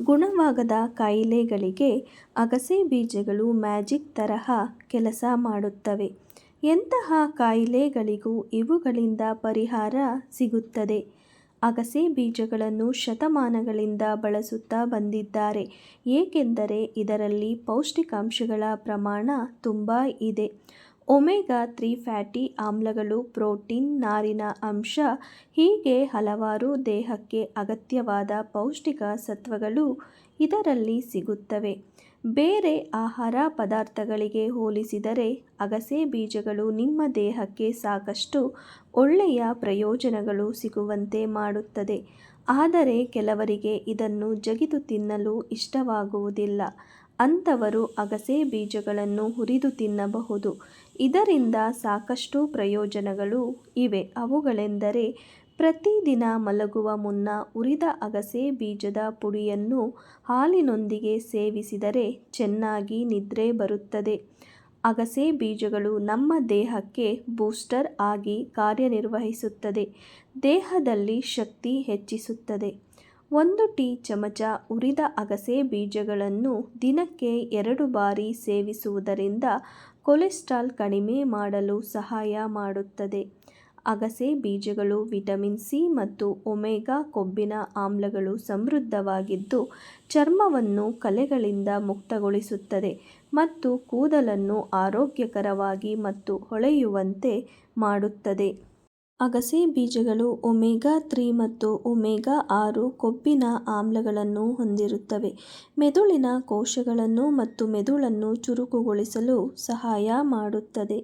ಗುಣವಾಗದ ಕಾಯಿಲೆಗಳಿಗೆ ಅಗಸೆ ಬೀಜಗಳು ಮ್ಯಾಜಿಕ್ ತರಹ ಕೆಲಸ ಮಾಡುತ್ತವೆ. ಎಂತಹ ಕಾಯಿಲೆಗಳಿಗೂ ಇವುಗಳಿಂದ ಪರಿಹಾರ ಸಿಗುತ್ತದೆ. ಅಗಸೆ ಬೀಜಗಳನ್ನು ಶತಮಾನಗಳಿಂದ ಬಳಸುತ್ತಾ ಬಂದಿದ್ದಾರೆ. ಏಕೆಂದರೆ ಇದರಲ್ಲಿ ಪೌಷ್ಟಿಕಾಂಶಗಳ ಪ್ರಮಾಣ ತುಂಬ ಇದೆ. ಒಮೆಗಾ ತ್ರೀ ಫ್ಯಾಟಿ ಆಮ್ಲಗಳು ಪ್ರೋಟೀನ್ ನಾರಿನ ಅಂಶ ಹೀಗೆ ಹಲವಾರು ದೇಹಕ್ಕೆ ಅಗತ್ಯವಾದ ಪೌಷ್ಟಿಕ ಸತ್ವಗಳು ಇದರಲ್ಲಿ ಸಿಗುತ್ತವೆ. ಬೇರೆ ಆಹಾರ ಪದಾರ್ಥಗಳಿಗೆ ಹೋಲಿಸಿದರೆ ಅಗಸೆ ಬೀಜಗಳು ನಿಮ್ಮ ದೇಹಕ್ಕೆ ಸಾಕಷ್ಟು ಒಳ್ಳೆಯ ಪ್ರಯೋಜನಗಳು ಸಿಗುವಂತೆ ಮಾಡುತ್ತದೆ. ಆದರೆ ಕೆಲವರಿಗೆ ಇದನ್ನು ಜಗಿದು ತಿನ್ನಲು ಇಷ್ಟವಾಗುವುದಿಲ್ಲ. ಅಂಥವರು ಅಗಸೆ ಬೀಜಗಳನ್ನು ಹುರಿದು ತಿನ್ನಬಹುದು. ಇದರಿಂದ ಸಾಕಷ್ಟು ಪ್ರಯೋಜನಗಳು ಇವೆ. ಅವುಗಳೆಂದರೆ ಪ್ರತಿದಿನ ಮಲಗುವ ಮುನ್ನ ಉರಿದ ಅಗಸೆ ಬೀಜದ ಪುಡಿಯನ್ನು ಹಾಲಿನೊಂದಿಗೆ ಸೇವಿಸಿದರೆ ಚೆನ್ನಾಗಿ ನಿದ್ರೆ ಬರುತ್ತದೆ. ಅಗಸೆ ಬೀಜಗಳು ನಮ್ಮ ದೇಹಕ್ಕೆ ಬೂಸ್ಟರ್ ಆಗಿ ಕಾರ್ಯನಿರ್ವಹಿಸುತ್ತದೆ. ದೇಹದಲ್ಲಿ ಶಕ್ತಿ ಹೆಚ್ಚಿಸುತ್ತದೆ. ಒಂದು ಟೀ ಚಮಚ ಉರಿದ ಅಗಸೆ ಬೀಜಗಳನ್ನು ದಿನಕ್ಕೆ ಎರಡು ಬಾರಿ ಸೇವಿಸುವುದರಿಂದ ಕೊಲೆಸ್ಟ್ರಾಲ್ ಕಡಿಮೆ ಮಾಡಲು ಸಹಾಯ ಮಾಡುತ್ತದೆ. ಅಗಸೆ ಬೀಜಗಳು ವಿಟಮಿನ್ ಸಿ ಮತ್ತು ಒಮೆಗಾ ಕೊಬ್ಬಿನ ಆಮ್ಲಗಳು ಸಮೃದ್ಧವಾಗಿದ್ದು, ಚರ್ಮವನ್ನು ಕಲೆಗಳಿಂದ ಮುಕ್ತಗೊಳಿಸುತ್ತದೆ ಮತ್ತು ಕೂದಲನ್ನು ಆರೋಗ್ಯಕರವಾಗಿ ಮತ್ತು ಹೊಳೆಯುವಂತೆ ಮಾಡುತ್ತದೆ. ಅಗಸೆ ಬೀಜಗಳು ಒಮೆಗಾ ತ್ರೀ ಮತ್ತು ಒಮೆಗಾ ಆರು ಕೊಬ್ಬಿನ ಆಮ್ಲಗಳನ್ನು ಹೊಂದಿರುತ್ತವೆ. ಮೆದುಳಿನ ಕೋಶಗಳನ್ನು ಮತ್ತು ಮೆದುಳನ್ನು ಚುರುಕುಗೊಳಿಸಲು ಸಹಾಯ ಮಾಡುತ್ತದೆ.